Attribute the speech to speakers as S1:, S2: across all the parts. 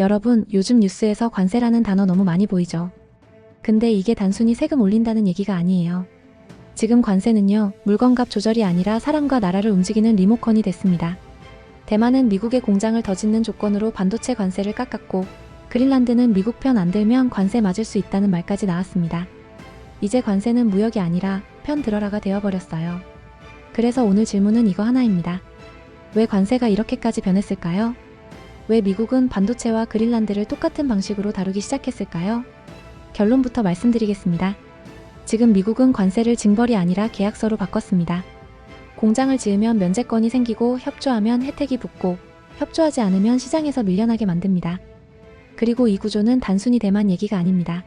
S1: 여러분, 요즘 뉴스에서 관세라는 단어 너무 많이 보이죠? 근데 이게 단순히 세금 올린다는 얘기가 아니에요. 지금 관세는요, 물건값 조절이 아니라 사람과 나라를 움직이는 리모컨이 됐습니다. 대만은 미국의 공장을 더 짓는 조건으로 반도체 관세를 깎았고, 그린란드는 미국 편 안 들면 관세 맞을 수 있다는 말까지 나왔습니다. 이제 관세는 무역이 아니라 편 들어라가 되어버렸어요. 그래서 오늘 질문은 이거 하나입니다. 왜 관세가 이렇게까지 변했을까요? 왜 미국은 반도체와 그린란드를 똑같은 방식으로 다루기 시작했을까요? 결론부터 말씀드리겠습니다. 지금 미국은 관세를 징벌이 아니라 계약서로 바꿨습니다. 공장을 지으면 면제권이 생기고 협조하면 혜택이 붙고 협조하지 않으면 시장에서 밀려나게 만듭니다. 그리고 이 구조는 단순히 대만 얘기가 아닙니다.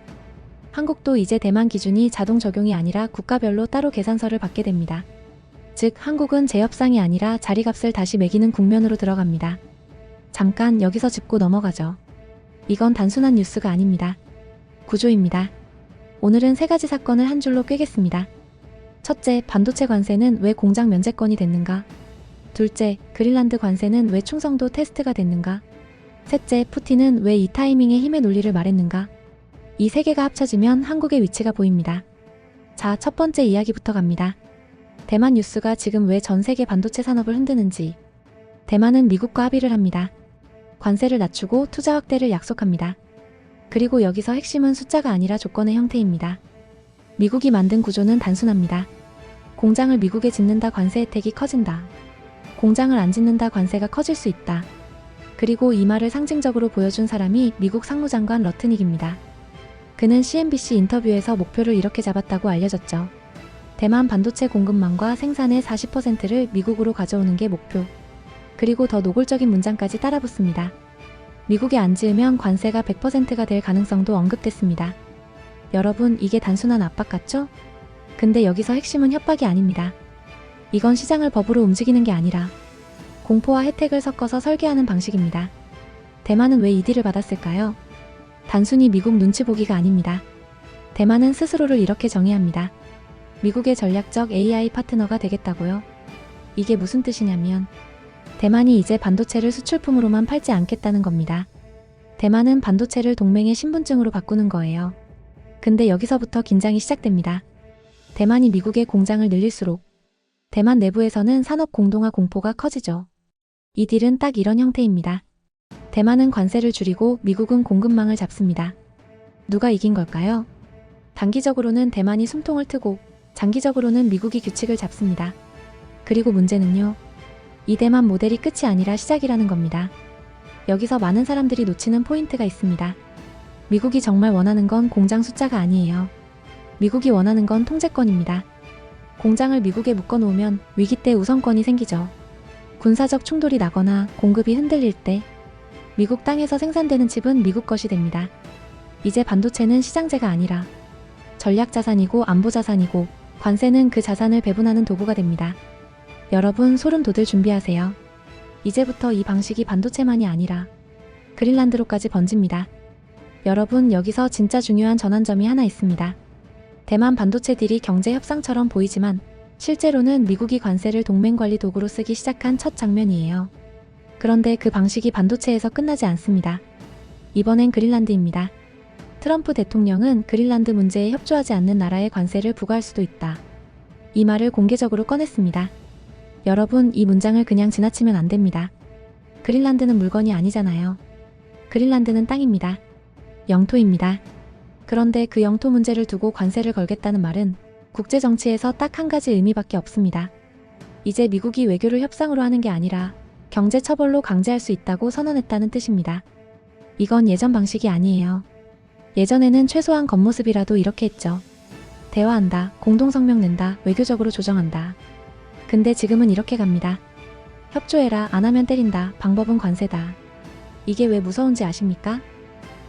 S1: 한국도 이제 대만 기준이 자동 적용이 아니라 국가별로 따로 계산서를 받게 됩니다. 즉, 한국은 제협상이 아니라 자리값을 다시 매기는 국면으로 들어갑니다. 잠깐 여기서 짚고 넘어가죠. 이건 단순한 뉴스가 아닙니다. 구조입니다. 오늘은 세 가지 사건을 한 줄로 꿰겠습니다. 첫째, 반도체 관세는 왜 공장 면제권이 됐는가? 둘째, 그린란드 관세는 왜 충성도 테스트가 됐는가? 셋째, 푸틴은 왜 이 타이밍에 힘의 논리를 말했는가? 이 세 개가 합쳐지면 한국의 위치가 보입니다. 자, 첫 번째 이야기부터 갑니다. 대만 뉴스가 지금 왜 전 세계 반도체 산업을 흔드는지. 대만은 미국과 합의를 합니다. 관세를 낮추고 투자 확대를 약속합니다. 그리고 여기서 핵심은 숫자가 아니라 조건의 형태입니다. 미국이 만든 구조는 단순합니다. 공장을 미국에 짓는다 관세 혜택이 커진다. 공장을 안 짓는다 관세가 커질 수 있다. 그리고 이 말을 상징적으로 보여준 사람이 미국 상무장관 러트닉입니다. 그는 CNBC 인터뷰에서 목표를 이렇게 잡았다고 알려졌죠. 대만 반도체 공급망과 생산의 40%를 미국으로 가져오는 게 목표. 그리고 더 노골적인 문장까지 따라붙습니다. 미국에 안 지으면 관세가 100%가 될 가능성도 언급됐습니다. 여러분, 이게 단순한 압박 같죠? 근데 여기서 핵심은 협박이 아닙니다. 이건 시장을 법으로 움직이는 게 아니라 공포와 혜택을 섞어서 설계하는 방식입니다. 대만은 왜이 딜을 받았을까요? 단순히 미국 눈치 보기가 아닙니다. 대만은 스스로를 이렇게 정의합니다. 미국의 전략적 AI 파트너가 되겠다고요. 이게 무슨 뜻이냐면 대만이 이제 반도체를 수출품으로만 팔지 않겠다는 겁니다. 대만은 반도체를 동맹의 신분증으로 바꾸는 거예요. 근데 여기서부터 긴장이 시작됩니다. 대만이 미국의 공장을 늘릴수록 대만 내부에서는 산업 공동화 공포가 커지죠. 이 딜은 딱 이런 형태입니다. 대만은 관세를 줄이고 미국은 공급망을 잡습니다. 누가 이긴 걸까요? 단기적으로는 대만이 숨통을 트고 장기적으로는 미국이 규칙을 잡습니다. 그리고 문제는요. 이 대만 모델이 끝이 아니라 시작이라는 겁니다. 여기서 많은 사람들이 놓치는 포인트가 있습니다. 미국이 정말 원하는 건 공장 숫자가 아니에요. 미국이 원하는 건 통제권입니다. 공장을 미국에 묶어놓으면 위기 때 우선권이 생기죠. 군사적 충돌이 나거나 공급이 흔들릴 때 미국 땅에서 생산되는 칩은 미국 것이 됩니다. 이제 반도체는 시장재가 아니라 전략 자산이고 안보 자산이고 관세는 그 자산을 배분하는 도구가 됩니다. 여러분 소름 돋을 준비하세요. 이제부터 이 방식이 반도체만이 아니라 그린란드로까지 번집니다. 여러분 여기서 진짜 중요한 전환점이 하나 있습니다. 대만 반도체 딜이 경제 협상처럼 보이지만 실제로는 미국이 관세를 동맹 관리 도구로 쓰기 시작한 첫 장면이에요. 그런데 그 방식이 반도체에서 끝나지 않습니다. 이번엔 그린란드입니다. 트럼프 대통령은 그린란드 문제에 협조하지 않는 나라에 관세를 부과할 수도 있다. 이 말을 공개적으로 꺼냈습니다. 여러분, 이 문장을 그냥 지나치면 안 됩니다. 그린란드는 물건이 아니잖아요. 그린란드는 땅입니다. 영토입니다. 그런데 그 영토 문제를 두고 관세를 걸겠다는 말은 국제 정치에서 딱 한 가지 의미밖에 없습니다. 이제 미국이 외교를 협상으로 하는 게 아니라 경제 처벌로 강제할 수 있다고 선언했다는 뜻입니다. 이건 예전 방식이 아니에요. 예전에는 최소한 겉모습이라도 이렇게 했죠. 대화한다, 공동성명 낸다, 외교적으로 조정한다. 근데 지금은 이렇게 갑니다. 협조해라, 안 하면 때린다, 방법은 관세다. 이게 왜 무서운지 아십니까?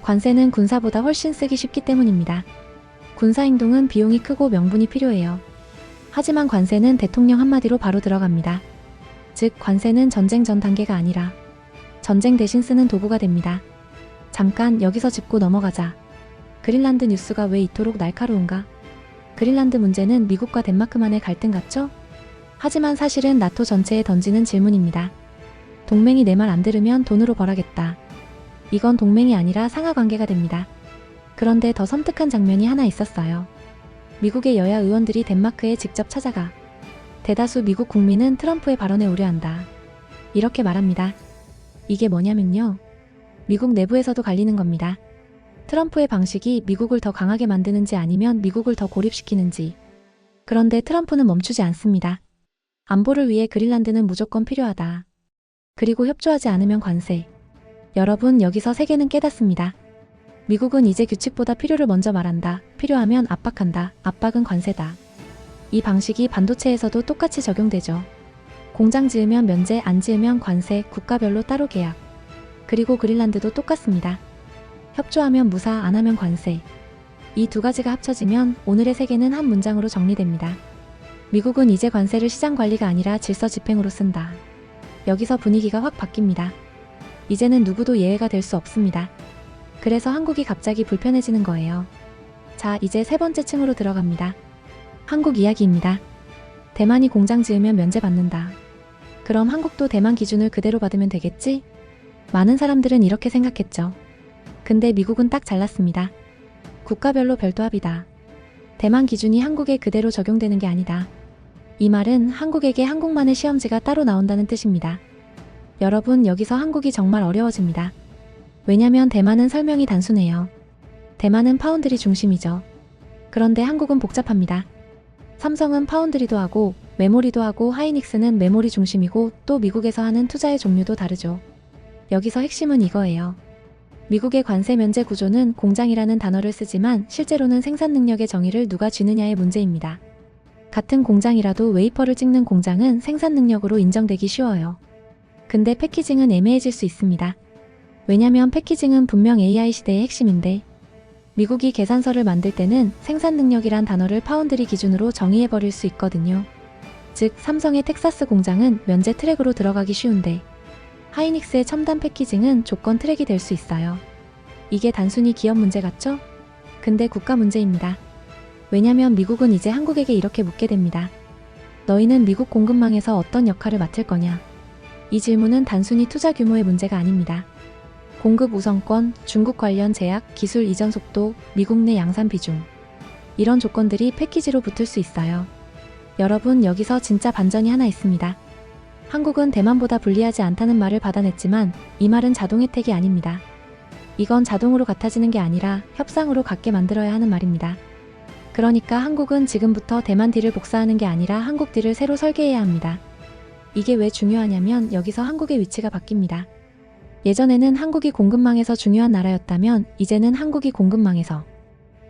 S1: 관세는 군사보다 훨씬 쓰기 쉽기 때문입니다. 군사행동은 비용이 크고 명분이 필요해요. 하지만 관세는 대통령 한마디로 바로 들어갑니다. 즉, 관세는 전쟁 전 단계가 아니라 전쟁 대신 쓰는 도구가 됩니다. 잠깐 여기서 짚고 넘어가자. 그린란드 뉴스가 왜 이토록 날카로운가? 그린란드 문제는 미국과 덴마크만의 갈등 같죠? 하지만 사실은 나토 전체에 던지는 질문입니다. 동맹이 내 말 안 들으면 돈으로 벌하겠다. 이건 동맹이 아니라 상하 관계가 됩니다. 그런데 더 섬뜩한 장면이 하나 있었어요. 미국의 여야 의원들이 덴마크에 직접 찾아가 대다수 미국 국민은 트럼프의 발언에 우려한다. 이렇게 말합니다. 이게 뭐냐면요. 미국 내부에서도 갈리는 겁니다. 트럼프의 방식이 미국을 더 강하게 만드는지 아니면 미국을 더 고립시키는지. 그런데 트럼프는 멈추지 않습니다. 안보를 위해 그린란드는 무조건 필요하다. 그리고 협조하지 않으면 관세. 여러분, 여기서 세계는 깨닫습니다. 미국은 이제 규칙보다 필요를 먼저 말한다. 필요하면 압박한다. 압박은 관세다. 이 방식이 반도체에서도 똑같이 적용되죠. 공장 지으면 면제, 안 지으면 관세, 국가별로 따로 계약. 그리고 그린란드도 똑같습니다. 협조하면 무사, 안 하면 관세. 이 두 가지가 합쳐지면 오늘의 세계는 한 문장으로 정리됩니다. 미국은 이제 관세를 시장 관리가 아니라 질서 집행으로 쓴다. 여기서 분위기가 확 바뀝니다. 이제는 누구도 예외가 될 수 없습니다. 그래서 한국이 갑자기 불편해지는 거예요. 자, 이제 세 번째 층으로 들어갑니다. 한국 이야기입니다. 대만이 공장 지으면 면제받는다. 그럼 한국도 대만 기준을 그대로 받으면 되겠지? 많은 사람들은 이렇게 생각했죠. 근데 미국은 딱 잘랐습니다. 국가별로 별도 합이다. 대만 기준이 한국에 그대로 적용되는 게 아니다. 이 말은 한국에게 한국만의 시험지가 따로 나온다는 뜻입니다. 여러분, 여기서 한국이 정말 어려워집니다. 왜냐면 대만은 설명이 단순해요. 대만은 파운드리 중심이죠. 그런데 한국은 복잡합니다. 삼성은 파운드리도 하고 메모리도 하고 하이닉스는 메모리 중심이고 또 미국에서 하는 투자의 종류도 다르죠. 여기서 핵심은 이거예요. 미국의 관세 면제 구조는 공장이라는 단어를 쓰지만 실제로는 생산 능력의 정의를 누가 쥐느냐의 문제입니다. 같은 공장이라도 웨이퍼를 찍는 공장은 생산 능력으로 인정되기 쉬워요. 근데 패키징은 애매해질 수 있습니다. 왜냐면 패키징은 분명 AI 시대의 핵심인데 미국이 계산서를 만들 때는 생산 능력이란 단어를 파운드리 기준으로 정의해버릴 수 있거든요. 즉, 삼성의 텍사스 공장은 면제 트랙으로 들어가기 쉬운데 하이닉스의 첨단 패키징은 조건 트랙이 될 수 있어요. 이게 단순히 기업 문제 같죠? 근데 국가 문제입니다. 왜냐면 미국은 이제 한국에게 이렇게 묻게 됩니다. 너희는 미국 공급망에서 어떤 역할을 맡을 거냐? 이 질문은 단순히 투자 규모의 문제가 아닙니다. 공급 우선권, 중국 관련 제약, 기술 이전 속도, 미국 내 양산 비중. 이런 조건들이 패키지로 붙을 수 있어요. 여러분, 여기서 진짜 반전이 하나 있습니다. 한국은 대만보다 불리하지 않다는 말을 받아냈지만 이 말은 자동 혜택이 아닙니다. 이건 자동으로 같아지는 게 아니라 협상으로 갖게 만들어야 하는 말입니다. 그러니까 한국은 지금부터 대만 딜을 복사하는 게 아니라 한국 딜을 새로 설계해야 합니다. 이게 왜 중요하냐면 여기서 한국의 위치가 바뀝니다. 예전에는 한국이 공급망에서 중요한 나라였다면 이제는 한국이 공급망에서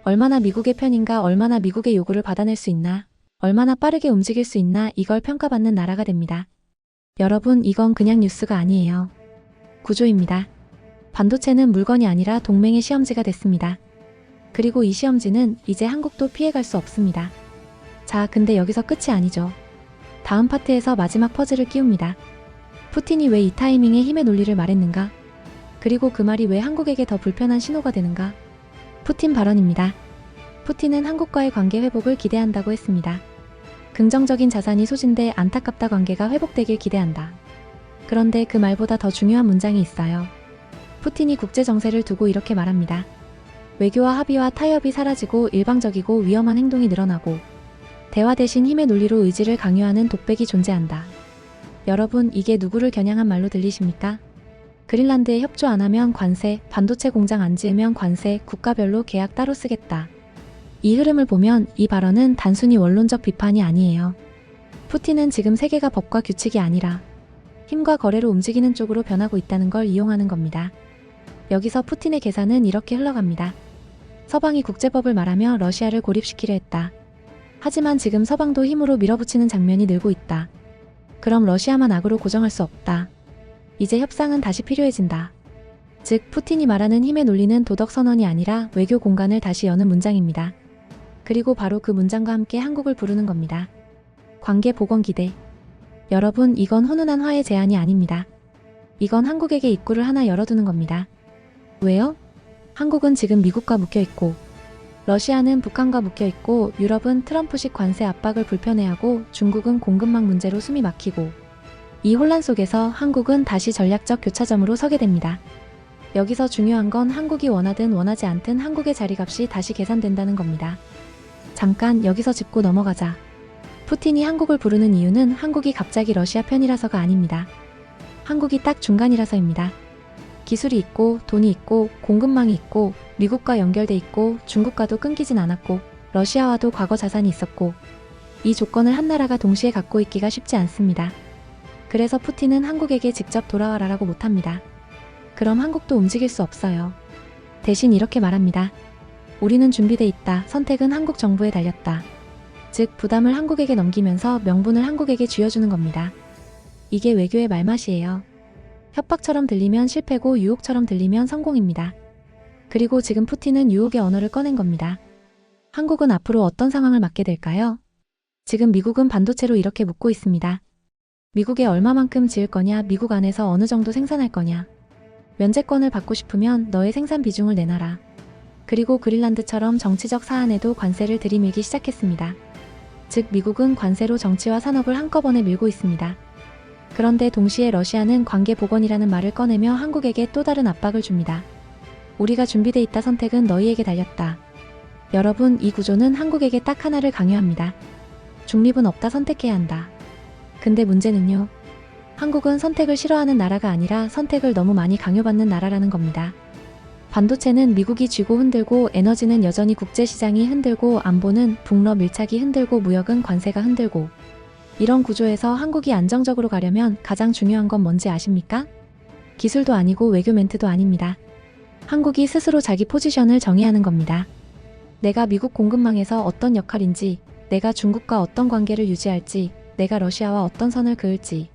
S1: 얼마나 미국의 편인가 얼마나 미국의 요구를 받아낼 수 있나 얼마나 빠르게 움직일 수 있나 이걸 평가받는 나라가 됩니다. 여러분 이건 그냥 뉴스가 아니에요. 구조입니다. 반도체는 물건이 아니라 동맹의 시험지가 됐습니다. 그리고 이 시험지는 이제 한국도 피해갈 수 없습니다. 자, 근데 여기서 끝이 아니죠. 다음 파트에서 마지막 퍼즐을 끼웁니다. 푸틴이 왜 이 타이밍에 힘의 논리를 말했는가? 그리고 그 말이 왜 한국에게 더 불편한 신호가 되는가? 푸틴 발언입니다. 푸틴은 한국과의 관계 회복을 기대한다고 했습니다. 긍정적인 자산이 소진돼 안타깝다 관계가 회복되길 기대한다. 그런데 그 말보다 더 중요한 문장이 있어요. 푸틴이 국제 정세를 두고 이렇게 말합니다. 외교와 합의와 타협이 사라지고 일방적이고 위험한 행동이 늘어나고 대화 대신 힘의 논리로 의지를 강요하는 독백이 존재한다. 여러분, 이게 누구를 겨냥한 말로 들리십니까? 그린란드에 협조 안 하면 관세, 반도체 공장 안 지으면 관세, 국가별로 계약 따로 쓰겠다. 이 흐름을 보면 이 발언은 단순히 원론적 비판이 아니에요. 푸틴은 지금 세계가 법과 규칙이 아니라 힘과 거래로 움직이는 쪽으로 변하고 있다는 걸 이용하는 겁니다. 여기서 푸틴의 계산은 이렇게 흘러갑니다. 서방이 국제법을 말하며 러시아를 고립시키려 했다. 하지만 지금 서방도 힘으로 밀어붙이는 장면이 늘고 있다. 그럼 러시아만 악으로 고정할 수 없다. 이제 협상은 다시 필요해진다. 즉, 푸틴이 말하는 힘의 논리는 도덕 선언이 아니라 외교 공간을 다시 여는 문장입니다. 그리고 바로 그 문장과 함께 한국을 부르는 겁니다. 관계 복원 기대. 여러분, 이건 훈훈한 화해 제안이 아닙니다. 이건 한국에게 입구를 하나 열어두는 겁니다. 왜요? 한국은 지금 미국과 묶여 있고, 러시아는 북한과 묶여 있고 유럽은 트럼프식 관세 압박을 불편해하고 중국은 공급망 문제로 숨이 막히고 이 혼란 속에서 한국은 다시 전략적 교차점으로 서게 됩니다. 여기서 중요한 건 한국이 원하든 원하지 않든 한국의 자리값이 다시 계산된다는 겁니다. 잠깐 여기서 짚고 넘어가자. 푸틴이 한국을 부르는 이유는 한국이 갑자기 러시아 편이라서가 아닙니다. 한국이 딱 중간이라서입니다. 기술이 있고 돈이 있고 공급망이 있고 미국과 연결돼 있고 중국과도 끊기진 않았고 러시아와도 과거 자산이 있었고 이 조건을 한 나라가 동시에 갖고 있기가 쉽지 않습니다. 그래서 푸틴은 한국에게 직접 돌아와라라고 못합니다. 그럼 한국도 움직일 수 없어요. 대신 이렇게 말합니다. 우리는 준비돼 있다. 선택은 한국 정부에 달렸다. 즉, 부담을 한국에게 넘기면서 명분을 한국에게 쥐어주는 겁니다. 이게 외교의 말맛이에요. 협박처럼 들리면 실패고 유혹처럼 들리면 성공입니다. 그리고 지금 푸틴은 유혹의 언어를 꺼낸 겁니다. 한국은 앞으로 어떤 상황을 맞게 될까요? 지금 미국은 반도체로 이렇게 묻고 있습니다. 미국에 얼마만큼 지을 거냐, 미국 안에서 어느 정도 생산할 거냐. 면제권을 받고 싶으면 너의 생산 비중을 내놔라. 그리고 그린란드처럼 정치적 사안에도 관세를 들이밀기 시작했습니다. 즉, 미국은 관세로 정치와 산업을 한꺼번에 밀고 있습니다. 그런데 동시에 러시아는 관계 복원이라는 말을 꺼내며 한국에게 또 다른 압박을 줍니다. 우리가 준비돼 있다 선택은 너희에게 달렸다. 여러분, 이 구조는 한국에게 딱 하나를 강요합니다. 중립은 없다 선택해야 한다. 근데 문제는요. 한국은 선택을 싫어하는 나라가 아니라 선택을 너무 많이 강요받는 나라라는 겁니다. 반도체는 미국이 쥐고 흔들고 에너지는 여전히 국제시장이 흔들고 안보는 북러 밀착이 흔들고 무역은 관세가 흔들고 이런 구조에서 한국이 안정적으로 가려면 가장 중요한 건 뭔지 아십니까? 기술도 아니고 외교 멘트도 아닙니다. 한국이 스스로 자기 포지션을 정해야 하는 겁니다. 내가 미국 공급망에서 어떤 역할인지, 내가 중국과 어떤 관계를 유지할지, 내가 러시아와 어떤 선을 그을지.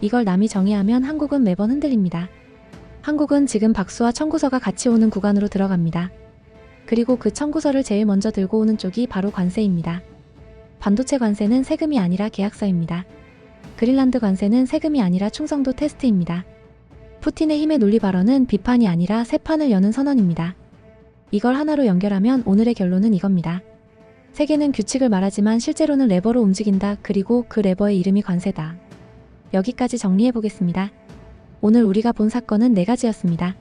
S1: 이걸 남이 정의하면 한국은 매번 흔들립니다. 한국은 지금 박수와 청구서가 같이 오는 구간으로 들어갑니다. 그리고 그 청구서를 제일 먼저 들고 오는 쪽이 바로 관세입니다. 반도체 관세는 세금이 아니라 계약서입니다. 그린란드 관세는 세금이 아니라 충성도 테스트입니다. 푸틴의 힘의 논리 발언은 비판이 아니라 새 판을 여는 선언입니다. 이걸 하나로 연결하면 오늘의 결론은 이겁니다. 세계는 규칙을 말하지만 실제로는 레버로 움직인다. 그리고 그 레버의 이름이 관세다. 여기까지 정리해 보겠습니다. 오늘 우리가 본 사건은 네 가지였습니다.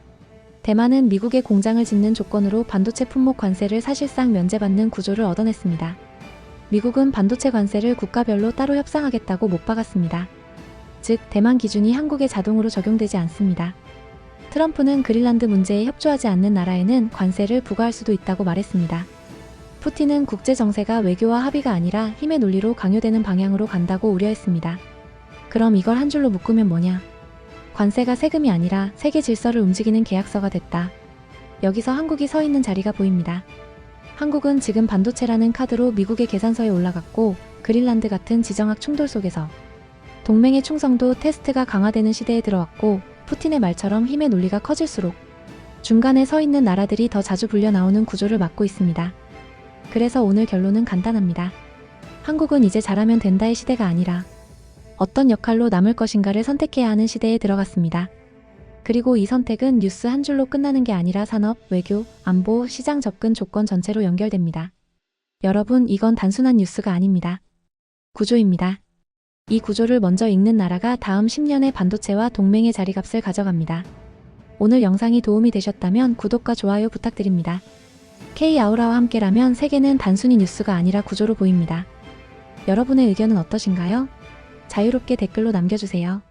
S1: 대만은 미국의 공장을 짓는 조건으로 반도체 품목 관세를 사실상 면제받는 구조를 얻어냈습니다. 미국은 반도체 관세를 국가별로 따로 협상하겠다고 못 박았습니다. 즉, 대만 기준이 한국에 자동으로 적용되지 않습니다. 트럼프는 그린란드 문제에 협조하지 않는 나라에는 관세를 부과할 수도 있다고 말했습니다. 푸틴은 국제 정세가 외교와 합의가 아니라 힘의 논리로 강요되는 방향으로 간다고 우려했습니다. 그럼 이걸 한 줄로 묶으면 뭐냐? 관세가 세금이 아니라 세계 질서를 움직이는 계약서가 됐다. 여기서 한국이 서 있는 자리가 보입니다. 한국은 지금 반도체라는 카드로 미국의 계산서에 올라갔고 그린란드 같은 지정학 충돌 속에서 동맹의 충성도 테스트가 강화되는 시대에 들어왔고 푸틴의 말처럼 힘의 논리가 커질수록 중간에 서 있는 나라들이 더 자주 불려 나오는 구조를 맞고 있습니다. 그래서 오늘 결론은 간단합니다. 한국은 이제 잘하면 된다의 시대가 아니라 어떤 역할로 남을 것인가를 선택해야 하는 시대에 들어갔습니다. 그리고 이 선택은 뉴스 한 줄로 끝나는 게 아니라 산업, 외교, 안보, 시장 접근 조건 전체로 연결됩니다. 여러분, 이건 단순한 뉴스가 아닙니다. 구조입니다. 이 구조를 먼저 읽는 나라가 다음 10년의 반도체와 동맹의 자리값을 가져갑니다. 오늘 영상이 도움이 되셨다면 구독과 좋아요 부탁드립니다. K-아우라와 함께라면 세계는 단순히 뉴스가 아니라 구조로 보입니다. 여러분의 의견은 어떠신가요? 자유롭게 댓글로 남겨주세요.